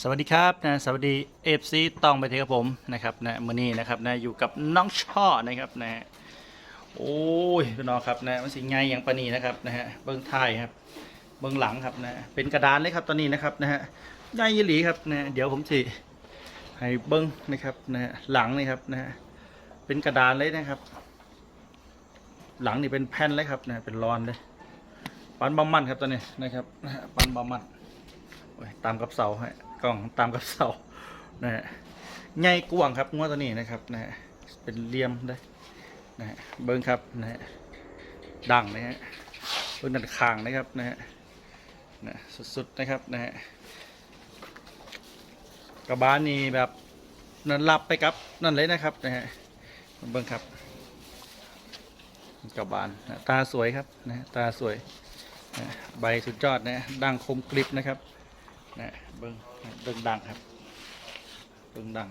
สวัสดีครับนะสวัสดีเอฟซีตองไปเทครับผมนะครับนะมือนี้นะครับนะอยู่กับน้องช่อนะครับนะฮะโอ้ยพี่น้องครับนะมันสิไงอย่างปนีนะครับนะฮะเบื้องท้ายครับ เบื้องหลังครับนะเป็นกระดานเลยครับตอนนี้นะครับนะฮะใหญ่ยี่หลีครับนะเดี๋ยวผมสิให้เบิ้งนะครับนะฮะหลังนี่ครับนะฮะเป็นกระดานเลยนะครับ หลังนี่เป็นแผ่นเลยครับนะเป็นรอนเลยปันบะมันครับตอนนี้นะครับนะฮะปันบะมัน ตามกับเสาฮะกล้องตามกับเสานะฮะใหญ่กว้างครับงวดตัวนี้นะครับนะฮะเป็นเหลี่ยมได้นะฮะเบิ้งครับนะฮะดังนะฮะเบิ้งดันคางนะครับนะฮะนะสุดๆนะครับนะฮะกระบาลนี่แบบนั่นรับไปครับนั่นเลยนะครับนะฮะเบิ้งครับกระบาลนะตาสวยครับนะฮะตาสวยนะใบสุดยอดนะฮะดังคมกริบนะครับ นะเบิ้งเบิ้งดังครับ เบิ้งดัง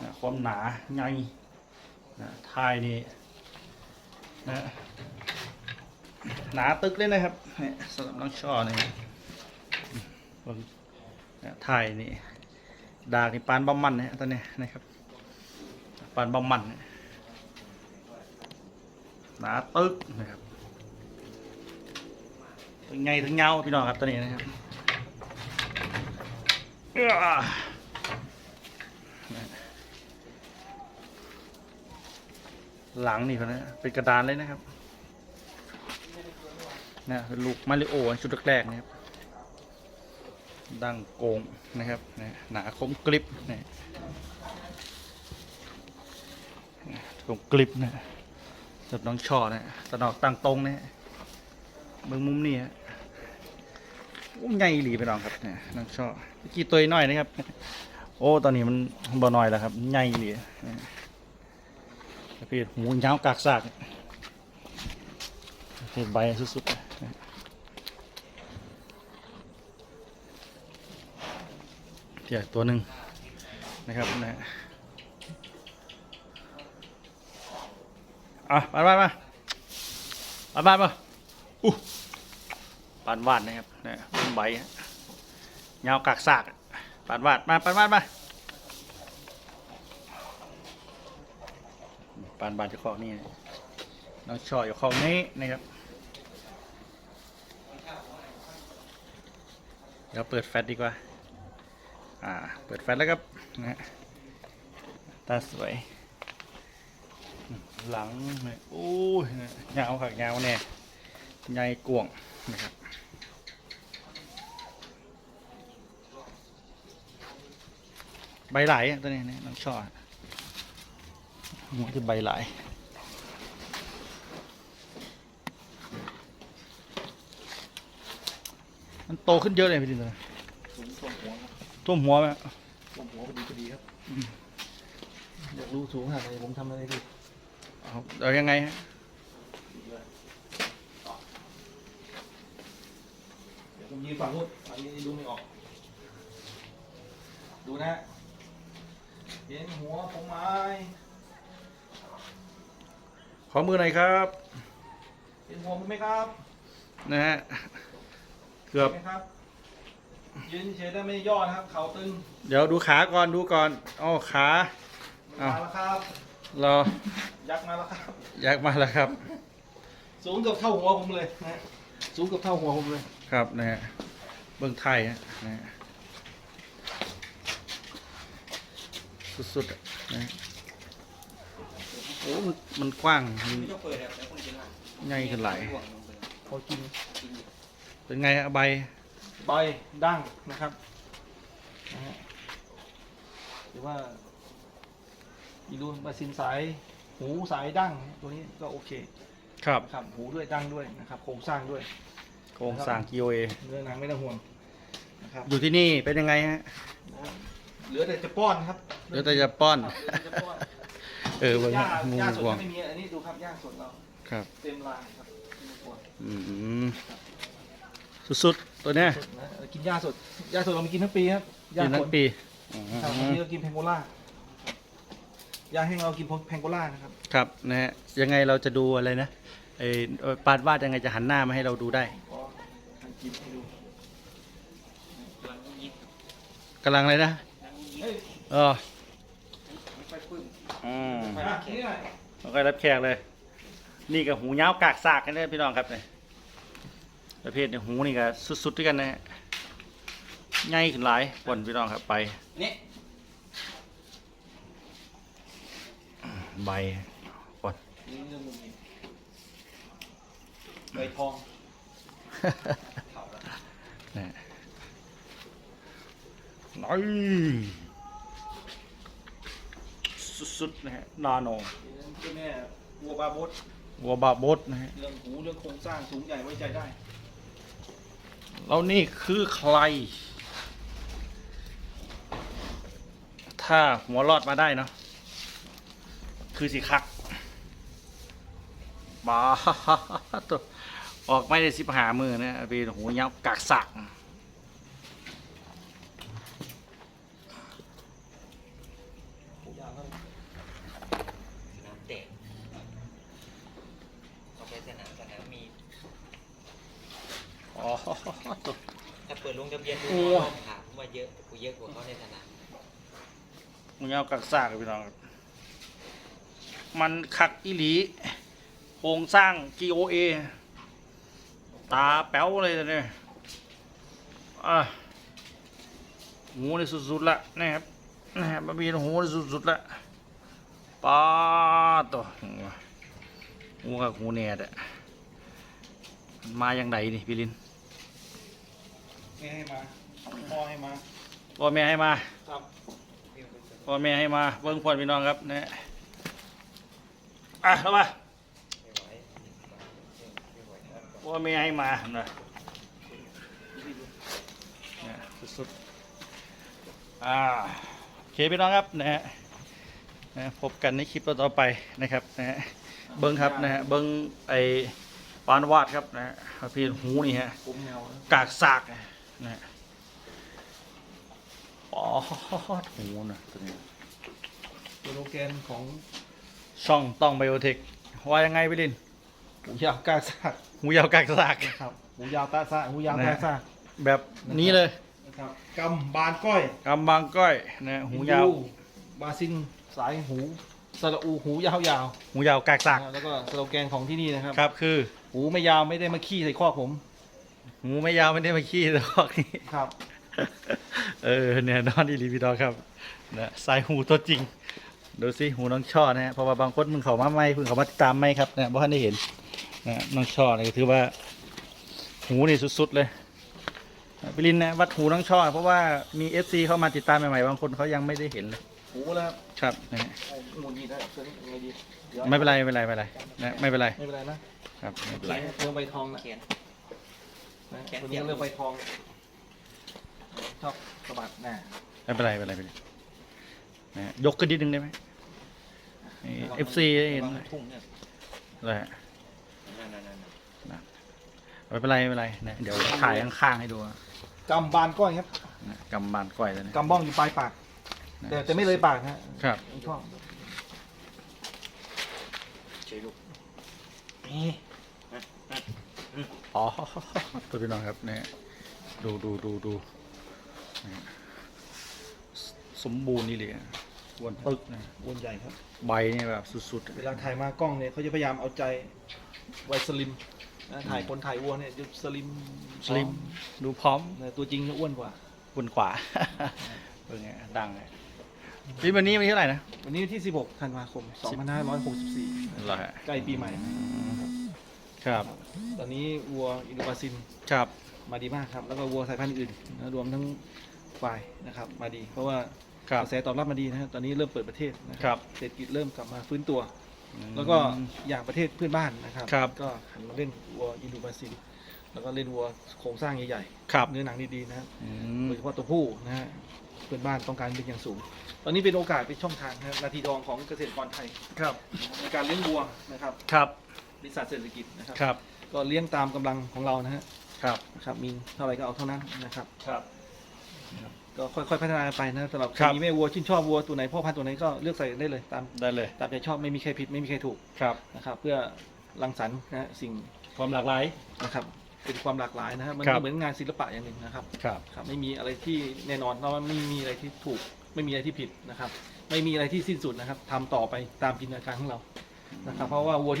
นะความหนาใหญ่นะทายนี่นะหนาตึกเลยนะครับเนี่ยสำหรับน้องช่อนี่เบิ้งนะทายนี่ดากนี่ปานบะมันนะตอนนี้นะครับปานบะมันนะหนาตึกนะครับ ถึงไงถึงเงาพี่น้องครับตัวนี้นะครับหลังนี่เขานะเป็นกระดานเลยนะครับนะเป็นลูกมาริโอชุดแรกๆนะครับ ดังโกงนะครับนะหนาคมกริบนะนะคมกริบนะสำหรับน้องช่อนะตะนอกตั้งตรงนะเบิ่งมุมนี่ฮะ โอ้ใหญ่หลีไปน้องครับเนี่ยน้องชอบเมื่อกี้ตัวน้อยนะครับ โอ้ตอนนี้มันบ่น้อยแล้วครับใหญ่หลีพี่หูยาวกากซากเห็นใบสุดๆเพียวตัวหนึ่งนะครับนะอะมามามามามามาอู้ ปานวาดนะครับนะเป็นใบฮะยาวกากซากปานวาดมาปานวาดมาปานวาดจะคอกนี่น้องชออยู่คอกนี้นะครับเดี๋ยวเปิดแฟลชดีกว่า อ่า เปิดแฟลชแล้วครับนะตาสวย หลังโอ้ยยาวขักยาวแน่ใหญ่กวงนะครับ ใบไหลอะตัวนี้นะน้องช่อหัวที่ใบไหลมันโตขึ้นเยอะเลยพี่ดินตัวนี้สูงท่วมหัวครับท่วมหัวไหมท่วมหัวพอดีพอดีครับอยากรู้สูงขนาดไหนผมทำอะไรดีเอาเอายังไงฮะเดี๋ยวผมยืนฝั่งนู้นฝั่งนี้ดูไม่ออก ดูนะ เห็นหัวผมไหมขอมือหน่อยครับ เห็นหัวผมไหมครับนะฮะเกือบห็นไหมครับยืนเฉยๆได้ไม่ย่อนะครับ เข่าตึงเดี๋ยวดูขาก่อนดูก่อนอ๋อขา อ้าวมาแล้วครับรอยักษ์มาแล้วครับ อยากมาแล้วครับ สูงเกือบเท่าหัวผมเลยนะสูงเกือบเท่าหัวผมเลย ครับนะฮะเบื้องไทยฮะนะฮะ สุดๆอะนะฮะโอ้มันมันกว้างมันไม่ต้องเปิดครับแล้วคนจะนั่งใหญ่ขึ้นหลายพอกินเป็นไงฮะใบใบดั้งนะครับนะฮะหรือว่าอีรูนบาซินสายหูสายดั้งตัวนี้ก็โอเคครับนะครับหูด้วยดั้งด้วยนะครับ โครงสร้างด้วยโครงสร้างกิโอเอเนื้อหนังไม่ต้องห่วงนะครับอยู่ที่นี่เป็นยังไงฮะเหลือแต่จะป้อนครับ เดี๋ยวแต่จะป้อนครับเหลือแต่จะป้อน เออเบิ่งหญ้าฮะงูหญ้าสดกวางไม่มีอันนี้ดูครับหญ้าสดเราครับ เต็มลานครับไม่ต้องกลัวอืมสุดๆ ตัวเนี้ยสดนะเออกินหญ้าสดหญ้าสดเรามีกินทั้งปีครับหญ้ากินทั้สงดปีครับอืบางมทีเรากินแพงโกล่าหญ้าแห้งเรากินแพงโกล่านะครับครับนะฮะยังไงเราจะดูอะไรนะไอ้เอ่อปาดวาดยังไงจะหันหน้ามาให้เราดูได้ก็ให้กินให้ดูกำลังยิบกำลังอะไรนะกำลังยิบเฮ้ย เออไม่ค่อยปลื้ม อืมไปอะนี่หน่อยแล้วก็รับแขกเลย นี่กับหูยาวกากสากกันเลยพี่น้องครับเนี่ยประเภทเนี่ยหูนี่ก็สุดๆด้วยกันนะฮะง่ายขึ้นหลายปนพี่น้องครับไปนี่ใบปน นี่เรื่องมุมนี้ใบทองเผาแล้ว นี่น้อย สุดๆนะฮะนาโนเจ้าแม่วัวบาบดวัวบาบดนะฮะเรื่องหูเรื่องโครงสร้างสูงใหญ่ไว้ใจได้ แล้วนี่คือใคร ถ้าหัวรอดมาได้เนาะคือสิคักบ้าตัวออกไม่ได้สิบหามือนะเป็นหูยาวกากสัก หูยาวเท่าไหร่ สนามเตะเอาไปสนามสนามมี อ๋อตัว ถ้าเบียนดูถามว่าเยอะกูเยอะกว่าเขาในสนามหูยากากสักพี่น้องมันคักอีหลีโครงสร้าง GOA ตาแป๋วเลยเนี่ยอะหูนี่สุดๆละนะครับนะครับมาบีนหูนี่สุดๆละปาตัวหูกับหูแนดอะมันมาอย่างไรนี่พี่ลิน ม่ให้มาพ่อให้มาพ่อแม่ให้มา ครับพ่อแม่ให้มาเบิ้งพ่อพี่น้องครับนะอะเข้ามาไม่ไหวไม่ไหวครับพ่อแม่ให้มานะเนี่ยสุดๆอ่าโอเคพี่น้องครับนะฮะนะพบกันในคลิปต่อๆไปนะครับนะฮะเบิ้งครับนะฮะเบิ้งไอปานวาดครับนะฮะพี่หูนี่ฮะผมเงานะกากสาก นะฮะอ๋อหูนะตัวนี้สโลแกนของช่องต้องไบโอเทคว่ายังไงพี่ลินหูยาวกาซากหูยาวกากสากนะครับหูยาวตาซากหูยาวนะตาฮะซากแบบนี้เลยนะครับกำบานก้อยกำบางก้อยนะหูยาวฮินดูบาซินสายหูสระอูหูยาวยาวหูยาวกากสากๆแล้วก็สโลแกนของที่นี่นะครับครับคือ หูไม่ยาวไม่ได้มาขี้ใส่ข้อผม หูไม่ยาวไม่ได้มาขี้แต่ข้อนี้ครับ เออเนี่ยนอนดีรีพีดอครับนะสายหูตัวจริง ดูสิหูน้องช่อนะฮะเพราะว่าบางคนมึงเขามาไม่เพิ่งเขามาติดตามไม่ครับนะเพราะท่านได้เห็นนะน้องช่อเนี่ยก็ถือว่า หูนี่สุดๆเลยนะพี่ลินนะวัดหูน้องช่อ เพราะว่ามีเอฟซีเข้ามาติดตามใหม่ๆบางคนเขายังไม่ได้เห็นเลยหูแล้วครับครับนะฮะโอ้โหดีนะตัวนี้ยังไงดีดี๋ยวไม่เป็นไรไม่เป็นไรไม่เป็นไรนะไม่เป็นไรไม่เป็นไรนะครับไม่เป็นไรเรื่องใบทองนะเขีย นนะแขนตัวเสีนี้ยบเรื่องใบทอง ชอบสะบัดหน้า ไม่เป็นไรไม่เป็นไรไม่เป็นไรนะฮะยกขึ้นนิดนึงได้ไหมเอฟซีเห็นระวังทุ่งเนี่ยเลยฮะนั่นนั่นนั่นไม่เป็นไรไม่เป็นไรนะเดี๋ยวถ่ายข้างๆให้ดูนะกำบานก้อยครับกำบานก้อยแล้วนะกำบ้องอยู่ปลายปาก นะแต่แต่ไม่เลยปากนะฮะครับชอบเฉยลูกนี่ อ๋อตัวพี่น้องครับเนี่ยดูดูดูดูนะสสมบูรณ์นี่เลยอะอ้วนตึกนะวนใหญ่ครับ ใบนี่แบบสุดเวลาถ่ายมากล้องเนี่ยเขาจะพยายามเอาใจไวสลิมนะถ่ายคนถ่ายวัวเนี่ยจะสลิมๆสลิมดูพร้อมนะตัวจริงจะอ้วนกว่าบนขวาเป็นไงดังเลยพี่วันนี้วันที่เท่าไหร่นะ วันนี้ที่ 16 ธันวาคม 2564เหรอฮะใกล้ปีใหม่ ครับ ตอนนี้วัวอินโดบราซินครับ มาดีมากครับแล้วก็วัวสายพันธุ์อื่นนะรวมทั้งควายนะครับ มาดี เพราะว่าครับกระแสตอบรับมาดีนะครับตอนนี้เริ่มเปิดประเทศนะคครัรับเศรษฐกิจเริ่มกลับมาฟื้นตัวอืมแล้วก็อย่างประเทศเพื่อนบ้านนะครับ ครับ ก็หันมาเล่นวัวอินโดบราซิลแล้วก็เล่นวัวโครงสร้างใหญ่ครับ ๆเนื้อหนังดีๆนะครับอืม โดยเฉพาะตัวผู้นะฮะเพื่อนบ้านต้องการเป็นอย่างสูง ตอนนี้เป็นโอกาสเป็นช่องทางนะครับนาทีทองของเกษตรกรไทยครับ ในการเลี้ยงวัวนะครับ ครับ บริษัทเศรษฐกิจนะครับ ครับ ก็เลี้ยงตามกำลังของเรานะฮะครับ นะครับมีเท่าไหร่ก็เอาเท่านั้นนะครับ ครับ ก็ค่อยๆพัฒนาไปนะสำหรับใคครรับ มีแม่วัวชื่นชอบวัวตัวไหนพ่อพันธุ์ตัวไหนก็เลือกใส่ได้เลยตามได้เลย ตามใจชอบไม่มีใครผิดไม่มีใครถูกครับ นะครับ เพื่อรังสรรค์นะฮะสิ่งความหลากหลาย นะครับเป็นความหลากหลายนะครับมันครับก็เหมือนงานศิลปะอย่างหนึ่งนะครับ ครับ ครับไม่มีอะไรที่แน่นอนเพราะว่าไม่มีอะไรที่ถูก ไม่มีอะไรที่ผิดนะครับ ไม่มีอะไรที่สิ้นสุดนะครับทำต่อไปตามจินตนาการของเรานะครับ เพราะว่าวัวที่